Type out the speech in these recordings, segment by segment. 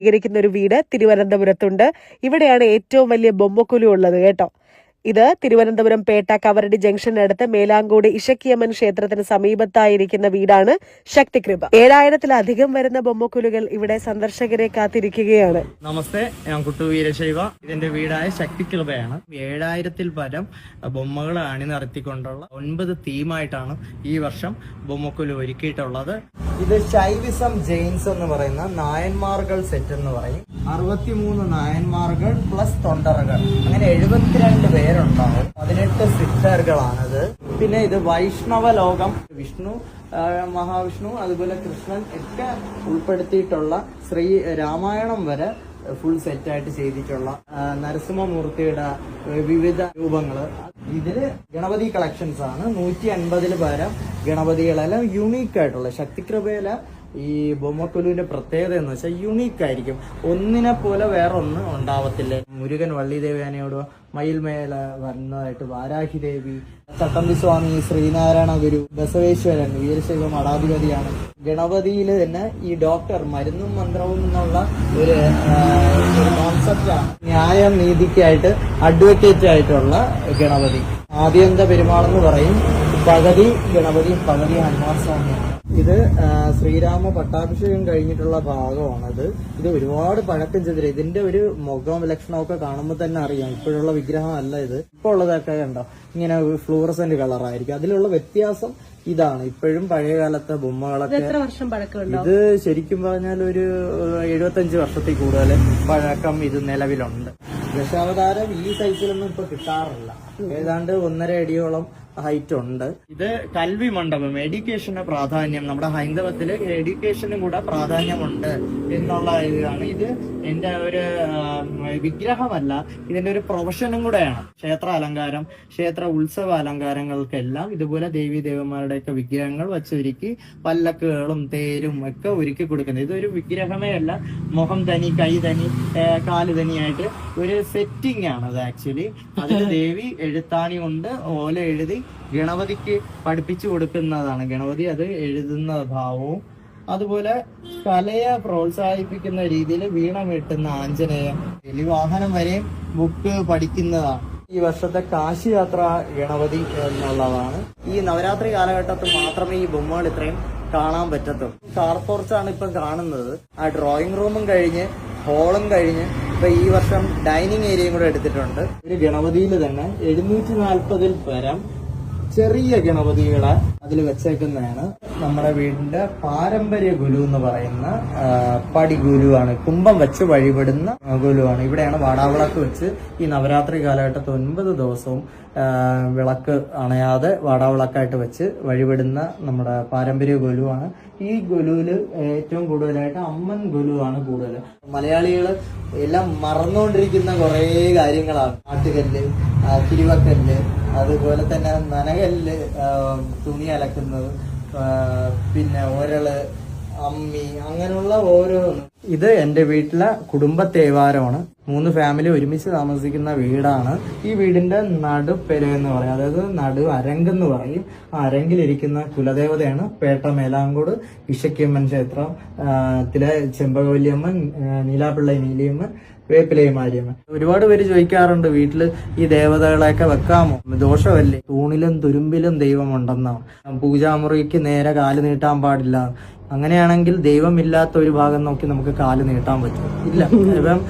സ്വീകരിക്കുന്ന ഒരു വീട് തിരുവനന്തപുരത്തുണ്ട്. ഇവിടെയാണ് ഏറ്റവും വലിയ ബൊമ്മക്കുലു ഉള്ളത് കേട്ടോ. ഇത് തിരുവനന്തപുരം പേട്ട കവരടി ജംഗ്ഷനടുത്ത് മേലാങ്കോട് ഇഷക്കിയമ്മൻ ക്ഷേത്രത്തിന് സമീപത്തായിരിക്കുന്ന വീടാണ് ശക്തികൃപ. ഏഴായിരത്തിലധികം വരുന്ന ബൊമ്മക്കുലുകൾ ഇവിടെ സന്ദർശകരെ കാത്തിരിക്കുകയാണ്. നമസ്തേ ഞാൻ കുട്ടു വീരശൈവ. ഇതിന്റെ വീടായ ശക്തികൃപയാണ്. ഏഴായിരത്തിൽ പരം ബൊമ്മകൾ അണിനിരത്തിക്കൊണ്ടുള്ള ഒൻപത് തീമായിട്ടാണ് ഈ വർഷം ബൊമ്മക്കുലു ഒരുക്കിയിട്ടുള്ളത്. ഇത് ശൈവിസം ജെയിൻസ് എന്ന് പറയുന്ന നായന്മാർകൾ സെറ്റ് എന്ന് പറയും. അറുപത്തിമൂന്ന് നായന്മാർകൾ പ്ലസ് തൊണ്ടറകൾ. അങ്ങനെ എഴുപത്തിരണ്ട് പേരുണ്ടാവും. പതിനെട്ട് സിസ്റ്ററുകളാണത് പിന്നെ ഇത് വൈഷ്ണവ ലോകം. വിഷ്ണു മഹാവിഷ്ണു അതുപോലെ കൃഷ്ണൻ ഒക്കെ ഉൾപ്പെടുത്തിയിട്ടുള്ള ശ്രീ രാമായണം വരെ ഫുൾ സെറ്റായിട്ട് ചെയ്തിട്ടുള്ള നരസിംഹമൂർത്തിയുടെ വിവിധ രൂപങ്ങൾ ഇതിൽ ഗണപതി കളക്ഷൻസ് ആണ്. നൂറ്റി അൻപതിൽ പകരം ഗണപതികളെല്ലാം യുണീക്ക് ആയിട്ടുള്ള ശക്തികൃപയില ഈ ബൊമ്മക്കൊലുവിന്റെ പ്രത്യേകത എന്ന് വെച്ചാൽ യുണീക്ക് ആയിരിക്കും. ഒന്നിനെ പോലെ വേറെ ഒന്ന് ഉണ്ടാവത്തില്ല. മുരുകൻ വള്ളിദേവിയാനയോട് മയിൽമേല വരുന്നതായിട്ട് വാരാഹി ദേവി ചട്ടമ്പി സ്വാമി ശ്രീനാരായണ ഗുരു ബസവേശ്വരൻ വീരശൈവ മഠാധിപതിയാണ് ഗണപതിയിൽ തന്നെ ഈ ഡോക്ടർ മരുന്നും മന്ത്രവും എന്നുള്ള ഒരു കോൺസെപ്റ്റാണ് ന്യായം നീതിക്കായിട്ട് അഡ്വക്കേറ്റ് ആയിട്ടുള്ള ഗണപതി. ആദ്യന്ത പെരുമാളെന്ന് പറയും? പകുതി ഗണപതിയും പകുതി ഹനുമാൻ സ്വാമിയാണ്. ഇത് ശ്രീരാമ പട്ടാഭിഷേകം കഴിഞ്ഞിട്ടുള്ള ഭാഗമാണത്. ഇത് ഒരുപാട് പഴക്കം ചെതിര ഇതിന്റെ ഒരു മുഖം ലക്ഷണമൊക്കെ കാണുമ്പോൾ തന്നെ അറിയാം. ഇപ്പോഴുള്ള വിഗ്രഹം അല്ല ഇത്. ഇപ്പോൾ ഉള്ളതൊക്കെ കണ്ടോ? ഇങ്ങനെ ഫ്ലൂറസെന്റ് കളറായിരിക്കും. അതിലുള്ള വ്യത്യാസം ഇതാണ്. ഇപ്പോഴും പഴയ കാലത്തെ ബൊമ്മകളൊക്കെ എത്ര വർഷം പഴക്കമുണ്ട് ഇത് ശരിക്കും പറഞ്ഞാൽ ഒരു എഴുപത്തഞ്ച് വർഷത്തിൽ കൂടുതൽ പഴക്കം ഇത് നിലവിലുണ്ട്. ദശാവതാരം ഈ സൈസിലൊന്നും ഇപ്പൊ കിട്ടാറില്ല. ഏതാണ്ട് ഒന്നര അടിയോളം ഹൈറ്റ് ഉണ്ട്. ഇത് കൽവി മണ്ഡപം എഡ്യൂക്കേഷന് പ്രാധാന്യം. നമ്മുടെ ഹൈന്ദവത്തിൽ എഡ്യൂക്കേഷനും കൂടെ പ്രാധാന്യമുണ്ട് എന്നുള്ള ഇതാണ്. ഇത് എന്റെ ഒരു വിഗ്രഹമല്ല ഇതിന്റെ ഒരു പ്രൊഫഷനും കൂടെയാണ്. ക്ഷേത്ര അലങ്കാരം ക്ഷേത്ര ഉത്സവ അലങ്കാരങ്ങൾക്കെല്ലാം ഇതുപോലെ ദേവി ദേവന്മാരുടെയൊക്കെ വിഗ്രഹങ്ങൾ വച്ചൊരുക്കി പല്ലക്കുകളും തേരും ഒക്കെ ഒരുക്കി കൊടുക്കുന്നത്. ഇതൊരു വിഗ്രഹമേ അല്ല മുഖം തനി കൈ തനി കാൽ തനിയായിട്ട് ഒരു സെറ്റിംഗ് ആണ് അത് ആക്ച്വലി അതിൽ ദേവി എഴുത്താണി കൊണ്ട് ഓല എഴുതി ഗണപതിക്ക് പഠിപ്പിച്ചു കൊടുക്കുന്നതാണ്. ഗണപതി അത് എഴുതുന്ന ഭാവവും അതുപോലെ കലയെ പ്രോത്സാഹിപ്പിക്കുന്ന രീതിയിൽ വീണ വീട്ടുന്ന ഇനി വാഹനം വരെയും ബുക്ക് പഠിക്കുന്നതാണ്. ഈ വർഷത്തെ കാശി യാത്ര ഗണപതി എന്നുള്ളതാണ്. ഈ നവരാത്രി കാലഘട്ടത്തിൽ മാത്രമേ ഈ ബൊമ്മകൾ ഇത്രയും കാണാൻ പറ്റത്തുള്ളൂ. കാർ പോർച്ചാണ് ഇപ്പം കാണുന്നത്. ആ ഡ്രോയിങ് റൂമും കഴിഞ്ഞ് ഹോളും കഴിഞ്ഞ് ഇപ്പൊ ഈ വർഷം ഡൈനിങ് ഏരിയയും കൂടെ എടുത്തിട്ടുണ്ട്. ഒരു ഗണപതിയിൽ തന്നെ എഴുന്നൂറ്റി നാൽപ്പതിൽ പരം ചെറിയ ഗണപതികളെ അതിൽ വെച്ചേക്കുന്നതാണ്. നമ്മുടെ വീടിന്റെ പാരമ്പര്യ ഗുരു എന്ന് പറയുന്ന പടി ഗുരുവാണ് കുംഭം വെച്ച് വഴിപെടുന്ന ഗുരുവാണ് ഇവിടെയാണ് വാടാവിളക്ക് വെച്ച് ഈ നവരാത്രി കാലഘട്ടത്തിൽ ഒൻപത് ദിവസവും വിളക്ക് അണയാതെ വാടാവിളക്കായിട്ട് വെച്ച് വഴിപെടുന്ന നമ്മുടെ പാരമ്പര്യ ഗുരുവാണ് ഈ ഗുലുവിൽ ഏറ്റവും കൂടുതലായിട്ട് അമ്മൻ ഗുലുവാണ് കൂടുതൽ. മലയാളികൾ എല്ലാം മറന്നുകൊണ്ടിരിക്കുന്ന കുറേ കാര്യങ്ങളാണ്. ആട്ടുകല്ല് ആ, തിരുവക്കല്ല് അതുപോലെ തന്നെ നനകല്ല് തുണി അലക്കുന്നത് പിന്നെ ഒരൾ അമ്മി അങ്ങനെയുള്ള ഓരോ ഇത് എന്റെ വീട്ടിലെ കുടുംബ തേവാരമാണ്. മൂന്ന് ഫാമിലി ഒരുമിച്ച് താമസിക്കുന്ന വീടാണ്. ഈ വീടിന്റെ നടുപ്പെര എന്ന് പറയും. അതായത് നടു അരങ്കെന്ന് പറയും. ആ അരങ്കിലിരിക്കുന്ന കുലദേവതയാണ് പേട്ട മേലാങ്കോട് ഇഷക്കിയമ്മൻ ക്ഷേത്രം ത്തിലെ ചെമ്പകവല്യമ്മൻ ആ, നീലിയമ്മൻ ഒരുപാട് പേര് ചോദിക്കാറുണ്ട് വീട്ടിൽ ഈ ദേവതകളെയൊക്കെ വെക്കാമോ? ദോഷമല്ലേ? തൂണിലും തുരുമ്പിലും ദൈവമുണ്ടെന്നാണ് പൂജാമുറിക്ക് നേരെ കാൽ നീട്ടാൻ പാടില്ല. അങ്ങനെയാണെങ്കിൽ ദൈവമില്ലാത്ത ഒരു ഭാഗം നോക്കി നമുക്ക് കാൽ നീട്ടാൻ പറ്റും. ഇല്ല. ഇപ്പം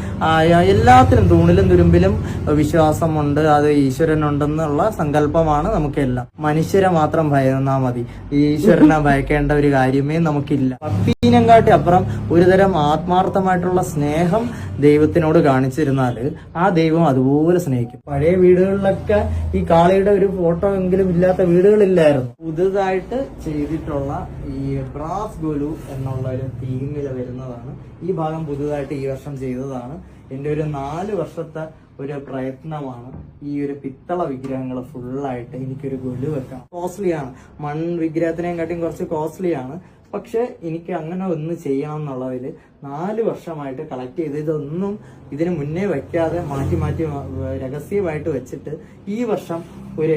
എല്ലാത്തിലും തൂണിലും തുരുമ്പിലും വിശ്വാസമുണ്ട് അത് ഈശ്വരനുണ്ടെന്നുള്ള സങ്കല്പമാണ് നമുക്കെല്ലാം. മനുഷ്യരെ മാത്രം ഭയന്നാ മതി. ഈശ്വരനെ ഭയക്കേണ്ട ഒരു കാര്യമേ നമുക്കില്ല. ഭക്തിനം കാട്ടി അപ്പുറം ഒരുതരം ആത്മാർത്ഥമായിട്ടുള്ള സ്നേഹം ദൈവത്തിനോട് കാണിച്ചിരുന്നാൽ ആ ദൈവം അതുപോലെ സ്നേഹിക്കും. പഴയ വീടുകളിലൊക്കെ ഈ കാളിയുടെ ഒരു ഫോട്ടോ എങ്കിലും ഇല്ലാത്ത വീടുകളില്ലായിരുന്നു. പുതുതായിട്ട് ചെയ്തിട്ടുള്ള ഈ ബ്രാസ് ഗോലു എന്നുള്ള ഒരു തീമിൽ വരുന്നതാണ്. ഈ ഭാഗം പുതുതായിട്ട് ഈ വർഷം ചെയ്തതാണ്. എന്റെ ഒരു നാല് വർഷത്തെ ഒരു പ്രയത്നമാണ് ഈ ഒരു പിത്തള വിഗ്രഹങ്ങൾ ഫുള്ളായിട്ട് എനിക്കൊരു ഗൊലു വെക്കണം കോസ്റ്റ്ലിയാണ് മൺ വിഗ്രഹത്തിനെയും കുറച്ച് കോസ്റ്റ്ലിയാണ് പക്ഷെ എനിക്ക് അങ്ങനെ ഒന്ന് ചെയ്യണം എന്നുള്ളതിൽ നാല് വർഷമായിട്ട് കളക്ട് ചെയ്ത് ഇതൊന്നും ഇതിന് മുന്നേ വയ്ക്കാതെ മാറ്റി മാറ്റി രഹസ്യമായിട്ട് വെച്ചിട്ട് ഈ വർഷം ഒരു